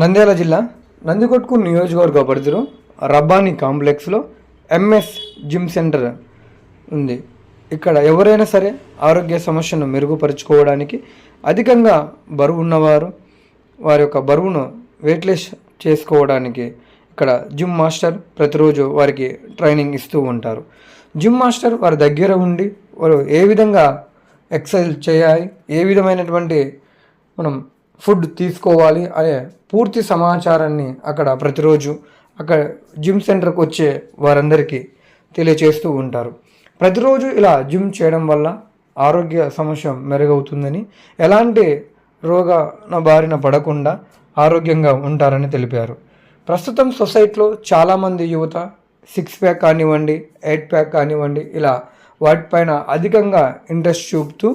నంద్యాల జిల్లా నందికొట్కు నియోజకవర్గ పరిధిలో రబ్బాని కాంప్లెక్స్లో ఎంఎస్ జిమ్ సెంటర్ ఉంది. ఇక్కడ ఎవరైనా సరే ఆరోగ్య సమస్యను మెరుగుపరుచుకోవడానికి అధికంగా బరువు ఉన్నవారు వారి యొక్క బరువును వెయిట్లెస్ చేసుకోవడానికి ఇక్కడ జిమ్ మాస్టర్ ప్రతిరోజు వారికి ట్రైనింగ్ ఇస్తూ ఉంటారు. జిమ్ మాస్టర్ వారి దగ్గర ఉండి వారు ఏ విధంగా ఎక్సర్సైజ్ చేయాలి ఏ విధమైనటువంటి మనం ఫుడ్ తీసుకోవాలి అనే పూర్తి సమాచారాన్ని అక్కడ ప్రతిరోజు అక్కడ జిమ్ సెంటర్కి వచ్చే వారందరికీ తెలియచేస్తూ ఉంటారు. ప్రతిరోజు ఇలా జిమ్ చేయడం వల్ల ఆరోగ్య సమస్య మెరుగవుతుందని ఎలాంటి రోగ బారిన పడకుండా ఆరోగ్యంగా ఉంటారని తెలిపారు. ప్రస్తుతం సొసైటీలో చాలామంది యువత సిక్స్ ప్యాక్ కానివ్వండి ఎయిట్ ప్యాక్ కానివ్వండి ఇలా వాటిపైన అధికంగా ఇంట్రెస్ట్ చూపుతూ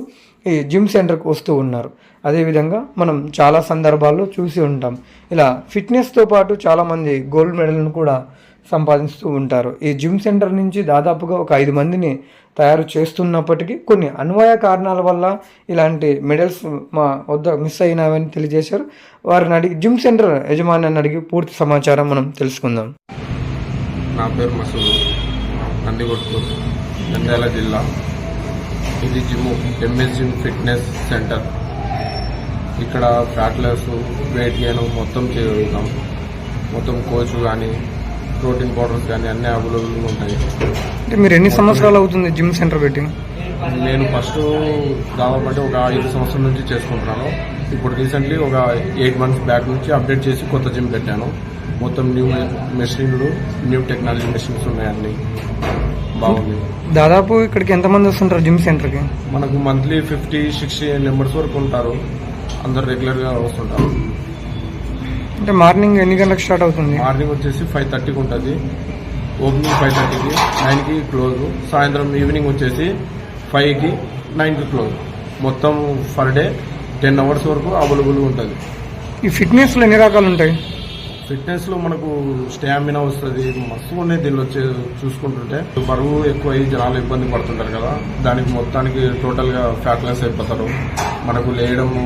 ఈ జిమ్ సెంటర్కి వస్తూ ఉన్నారు. అదేవిధంగా మనం చాలా సందర్భాల్లో చూసి ఉంటాం. ఇలా ఫిట్నెస్తో పాటు చాలామంది గోల్డ్ మెడల్ను కూడా సంపాదిస్తూ ఉంటారు. ఈ జిమ్ సెంటర్ నుంచి దాదాపుగా ఒక ఐదు మందిని తయారు చేస్తున్నప్పటికీ కొన్ని అన్వయ కారణాల వల్ల ఇలాంటి మెడల్స్ మా వద్ద మిస్ అయినావని తెలియజేశారు. వారిని అడిగి జిమ్ సెంటర్ యజమాని అడిగి పూర్తి సమాచారం మనం తెలుసుకుందాం. నా పేరు మసూద్. నందిగొట్టు నంద్యాల జిల్లా. ఇది gym MS gym fitness centre ఇక్కడ ఫ్యాట్ లాస్ వెయిట్ గెయిన్ మొత్తం చేయగలుగుతాం మొత్తం కోచ్ కానీ ప్రోటీన్ పౌడర్స్ కానీ అన్నీ అవైలబుల్గా ఉంటాయి. అంటే మీరు ఎన్ని సంవత్సరాలు అవుతుంది జిమ్ సెంటర్ పెట్టి నేను ఫస్ట్ దాదాపు అంటే ఒక ఐదు సంవత్సరాల నుంచి చేసుకుంటున్నాను. ఇప్పుడు రీసెంట్లీ ఒక ఎయిట్ మంత్స్ బ్యాక్ నుంచి అప్డేట్ చేసి కొత్త జిమ్ పెట్టాను. మొత్తం న్యూ మెషిన్లు న్యూ టెక్నాలజీ మెషిన్స్ ఉన్నాయి అన్ని బాగుంది. దాదాపు ఇక్కడికి ఎంతమంది వస్తుంటారు జిమ్ సెంటర్కి? మనకు మంత్లీ ఫిఫ్టీ సిక్స్టీ మెంబర్స్ వరకు ఉంటారు. అందరు రెగ్యులర్గా వస్తుంటారు. అంటే మార్నింగ్ ఎన్ని గంటలకు స్టార్ట్ అవుతుంది? మార్నింగ్ వచ్చేసి ఫైవ్ థర్టీకి ఉంటుంది. ఓపెనింగ్ ఫైవ్ థర్టీకి నైన్కి క్లోజ్ సాయంత్రం ఈవినింగ్ వచ్చేసి ఫైవ్కి నైన్కి క్లోజ్ మొత్తం పర్ డే టెన్ అవర్స్ వరకు అవైలబుల్ ఉంటుంది. ఈ ఫిట్నెస్లో ఎన్ని రకాలు ఉంటాయి? ఫిట్నెస్లో మనకు స్టామినా వస్తుంది మస్తు ఉన్నాయి దీనిలో వచ్చే చూసుకుంటుంటే. బరువు ఎక్కువ అయ్యి జనాలు ఇబ్బంది పడుతుంటారు కదా దానికి మొత్తానికి టోటల్గా ఫ్యాట్లెస్ అయిపోతారు. మనకు లేయడము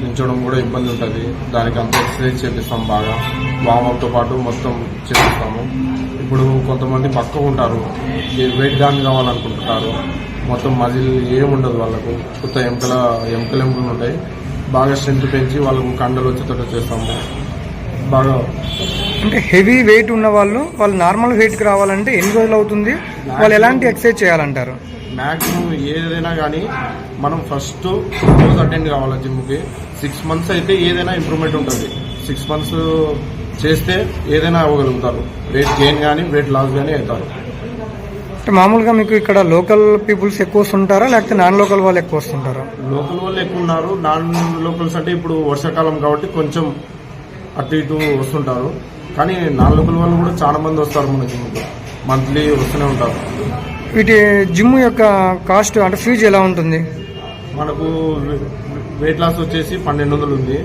నించడం కూడా ఇబ్బంది ఉంటుంది. దానికి అంత ఎక్సర్సైజ్ చేపిస్తాం బాగా. వామప్తో పాటు మొత్తం చేపిస్తాము. ఇప్పుడు కొంతమంది పక్క ఉంటారు. వెయిట్ గాన్ కావాలనుకుంటున్నారు. మొత్తం మజిల్ ఏముండదు వాళ్ళకు. కొత్త ఎముకల ఎముకలు ఎంకలు ఉంటాయి. బాగా స్ట్రెంత్ పెంచి వాళ్ళకు కండలు వచ్చేటట్టు చేస్తాము. బాగా అంటే హెవీ వెయిట్ ఉన్న వాళ్ళు వాళ్ళు నార్మల్ వెయిట్కి రావాలంటే ఎన్ని రోజులు అవుతుంది? వాళ్ళు ఎలాంటి ఎక్సర్సైజ్ చేయాలంటారు? మాక్సిమం ఏదైనా కానీ మనం ఫస్ట్ రోజు అటెండ్ కావాలి జిమ్కి సిక్స్ మంత్స్ అయితే ఏదైనా ఇంప్రూవ్మెంట్ ఉంటుంది. సిక్స్ మంత్స్ చేస్తే ఏదైనా అవ్వగలుగుతారు. వెయిట్ గెయిన్ కానీ వెయిట్ లాస్ కానీ అవుతారు. అంటే మామూలుగా మీకు ఇక్కడ లోకల్ పీపుల్స్ ఎక్కువ వస్తుంటారా? లేకపోతే నాన్ లోకల్ వాళ్ళు ఎక్కువ వస్తుంటారా? లోకల్ వాళ్ళు ఎక్కువ ఉన్నారు. నాన్ లోకల్స్ అంటే ఇప్పుడు వర్షాకాలం కాబట్టి కొంచెం అటు ఇటు వస్తుంటారు. కానీ నాన్ లోకల్ వాళ్ళు కూడా చాలా మంది వస్తారు మన జిమ్కి మంత్లీ వస్తూనే ఉంటారు. వీటి జిమ్ యొక్క కాస్ట్ అంటే ఫీజు ఎలా ఉంటుంది? మనకు వెయిట్ లాస్ వచ్చేసి పన్నెండు వందలు ఉంది.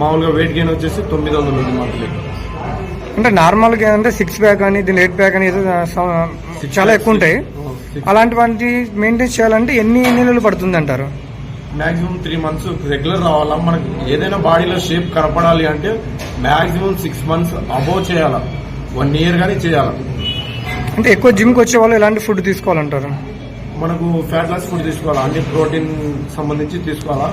మామూలుగా వెయిట్ గెయిన్ వచ్చేసి తొమ్మిది వందలు ఉంది మంత్లీ. అంటే నార్మల్గా అంటే సిక్స్ ప్యాక్ అని దీని ఎయిట్ ప్యాక్ అని చాలా ఎక్కువ ఉంటాయి. అలాంటి వాటి మెయింటైన్ చేయాలంటే ఎన్ని నెలలు పడుతుంది అంటారు? మాక్సిమం త్రీ మంత్స్ రెగ్యులర్ రావాలా? మనకి ఏదైనా బాడీలో షేప్ కనపడాలి అంటే మాక్సిమం సిక్స్ మంత్స్ అబోవ్ చేయాలా? వన్ ఇయర్ గానీ చేయాలి? అంటే ఎక్కువ జిమ్కి వచ్చే వాళ్ళు ఎలాంటి ఫుడ్ తీసుకోవాలంటారు? మనకు ఫ్యాట్ లాస్ ఫుడ్ తీసుకోవాలా? అన్ని ప్రోటీన్ సంబంధించి తీసుకోవాలా?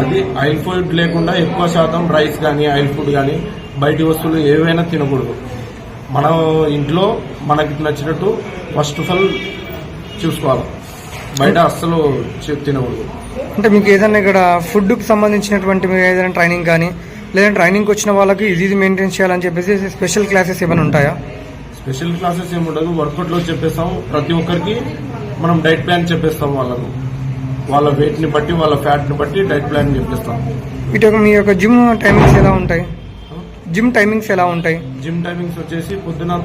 అది ఆయిల్ ఫుడ్ లేకుండా ఎక్కువ శాతం రైస్ కానీ ఆయిల్ ఫుడ్ కానీ బయటి వస్తువులు ఏవైనా తినకూడదు. మనం ఇంట్లో మనకి నచ్చినట్టు ఫస్ట్ ఆఫ్ ఆల్ చూసుకోవాలి. బయట అస్సలు తినకూడదు. అంటే మీకు ఏదైనా ఇక్కడ ఫుడ్కి సంబంధించినటువంటి మీరు ఏదైనా ట్రైనింగ్ కానీ లేదంటే ట్రైనింగ్కి వచ్చిన వాళ్ళకి ఇది ఇది మెయింటైన్ చేయాలని చెప్పేసి స్పెషల్ క్లాసెస్ ఏమైనా ఉంటాయా? స్పెషల్ క్లాసెస్ ఏమి ఉండదు. వర్కౌట్లో చెప్పేస్తాం ప్రతి ఒక్కరికి మనం డైట్ ప్లాన్ చెప్పేస్తాం వాళ్ళకు. వాళ్ళ వెయిట్ని బట్టి వాళ్ళ ఫ్యాట్ని బట్టి డైట్ ప్లాన్ చెప్పేస్తాం ఇటు మీ యొక్క జిమ్ టైమింగ్స్ ఎలా ఉంటాయి? జిమ్ టైమింగ్స్ ఎలా ఉంటాయి? జిమ్ టైమింగ్స్ వచ్చేసి పొద్దున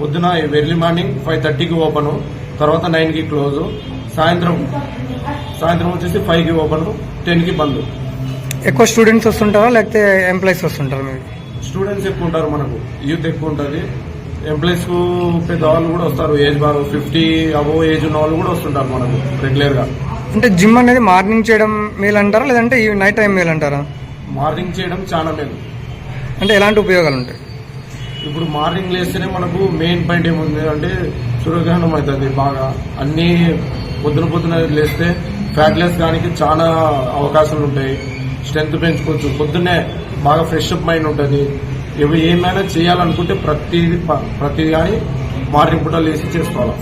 పొద్దున ఎర్లీ మార్నింగ్ ఫైవ్ థర్టీకి ఓపెన్ తర్వాత నైన్కి క్లోజ్ సాయంత్రం సాయంత్రం వచ్చేసి ఫైవ్కి ఓపెన్ టెన్కి బంద్. ఎక్కువ స్టూడెంట్స్ వస్తుంటారా? లేకపోతే ఎంప్లాయీస్ వస్తుంటారా మీరు? స్టూడెంట్స్ ఎక్కువ ఉంటారు మనకు. యూత్ ఎక్కువ ఉంటుంది. ఎంప్లాయీస్కు పెద్దవాళ్ళు కూడా వస్తారు. ఏజ్ బాగా ఫిఫ్టీ అబో ఏజ్ ఉన్న వాళ్ళు కూడా వస్తుంటారు మనకు రెగ్యులర్గా. అంటే జిమ్ అనేది మార్నింగ్ చేయడం మేలు అంటారా లేదంటే ఈ నైట్ టైం మేలు అంటారా మార్నింగ్ చేయడం చాలా మేలు. అంటే ఎలాంటి ఉపయోగాలు ఉంటాయి? ఇప్పుడు మార్నింగ్ లేస్తేనే మనకు మెయిన్ పాయింట్ ఏముంది అంటే సూర్యగ్రహణం అవుతుంది బాగా. అన్ని పొద్దున పొద్దున లేస్తే ఫ్యాట్లెస్ దానికి చాలా అవకాశాలు ఉంటాయి. స్ట్రెంత్ పెంచుకోవచ్చు. పొద్దున్నే బాగా ఫ్రెష్ అప్ మైండ్ ఉంటుంది. ఇవి ఏమైనా చేయాలనుకుంటే ప్రతి ప్రతి కానీ మార్నింగ్ పూట లేచి చేసుకోవాలి.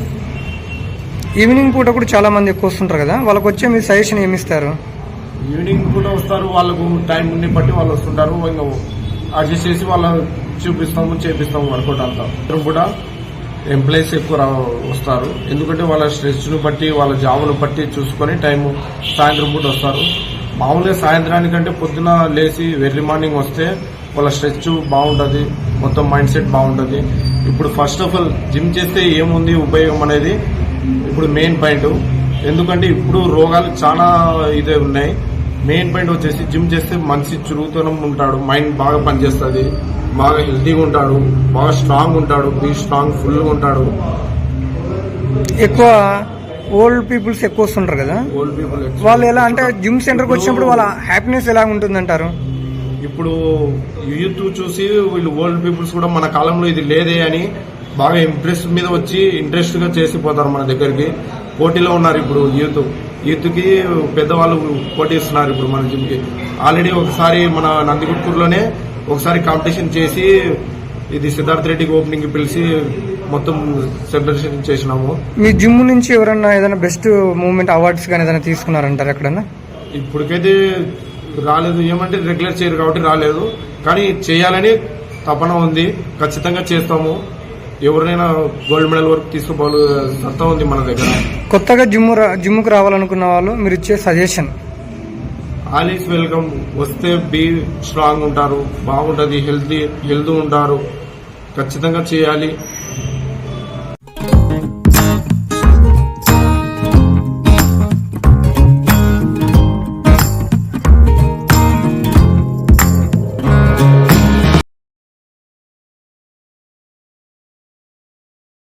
ఈవినింగ్ పూట కూడా చాలా మంది ఎక్కువ వస్తుంటారు కదా వాళ్ళకి వచ్చే మీ సజెషన్ ఏమి ఇస్తారు ఈవినింగ్ కూడా వస్తారు వాళ్ళకు టైం ని బట్టి వాళ్ళు వస్తుంటారు ఇంకా అడ్జస్ట్ చేసి వాళ్ళ చూపిస్తాము చేపిస్తాము వర్కౌట్ అంతా. ఇద్దరు కూడా ఎంప్లాయీస్ ఎక్కువ వస్తారు. ఎందుకంటే వాళ్ళ స్ట్రెస్ను బట్టి వాళ్ళ జాబును బట్టి చూసుకొని టైం సాయంత్రం పూట వస్తారు. మామూలుగా సాయంత్రానికంటే పొద్దున లేచి ఎర్లీ మార్నింగ్ వస్తే వాళ్ళ స్ట్రెచ్ బాగుంటుంది మొత్తం మైండ్ సెట్ బాగుంటుంది. ఇప్పుడు ఫస్ట్ ఆఫ్ ఆల్ జిమ్ చేస్తే ఏముంది ఉపయోగం అనేది ఇప్పుడు మెయిన్ పాయింట్ ఎందుకంటే ఇప్పుడు రోగాలు చాలా ఇదే ఉన్నాయి. మెయిన్ పాయింట్ వచ్చేసి జిమ్ చేస్తే మనిషి చురుగుతనం ఉంటాడు మైండ్ బాగా పనిచేస్తుంది బాగా హెల్తీగా ఉంటాడు బాగా స్ట్రాంగ్ ఉంటాడు బీ స్ట్రాంగ్ ఫుల్గా ఉంటాడు. ఎక్కువ ఓల్డ్ పీపుల్స్ ఎక్కువ వస్తుంటారు కదా? ఓల్డ్ పీపుల్ వాళ్ళు ఎలా అంటే జిమ్ సెంటర్కి వచ్చినప్పుడు వాళ్ళ హ్యాపీనెస్ ఎలా ఉంటుందంటారు? ఇప్పుడు యూత్ చూసి వీళ్ళు ఓల్డ్ పీపుల్స్ కూడా మన కాలంలో ఇది లేదే అని బాగా ఇంట్రెస్ట్ మీద వచ్చి ఇంట్రెస్ట్గా చేసిపోతారు మన దగ్గరికి. పోటీలో ఉన్నారు ఇప్పుడు యూత్ యూత్కి పెద్దవాళ్ళు పోటీ ఇస్తున్నారు ఇప్పుడు మన జిమ్కి. ఆల్రెడీ ఒకసారి మన నందిగుట్కూరులోనే ఒకసారి కాంపిటీషన్ చేసి ఇది సిద్ధార్థ రెడ్డికి ఓపెనింగ్ పిలిచి మొత్తం సెలబ్రేషన్ చేసినాము. మీ జిమ్ నుంచి ఎవరన్నా ఏదైనా బెస్ట్ మూమెంట్ అవార్డ్స్ కానీ ఏదైనా తీసుకున్నారంటారు ఎక్కడన్నా? ఇప్పటికైతే రాలేదు ఏమంటే రెగ్యులర్ చేయరు కాబట్టి రాలేదు. కానీ చేయాలని తపన ఉంది. ఖచ్చితంగా చేస్తాము. ఎవరినైనా గోల్డ్ మెడల్ వరకు తీసుకుపోవాలి సత్తా ఉంది మన దగ్గర. కొత్తగా జిమ్ జిమ్కి రావాలనుకున్న వాళ్ళు మీరు ఇచ్చే సజెషన్. All is welcome. వస్తే బీ స్ట్రాంగ్ ఉంటారు బాగుంటుంది హెల్తీ హెల్త్ ఉంటారు. ఖచ్చితంగా చేయాలి.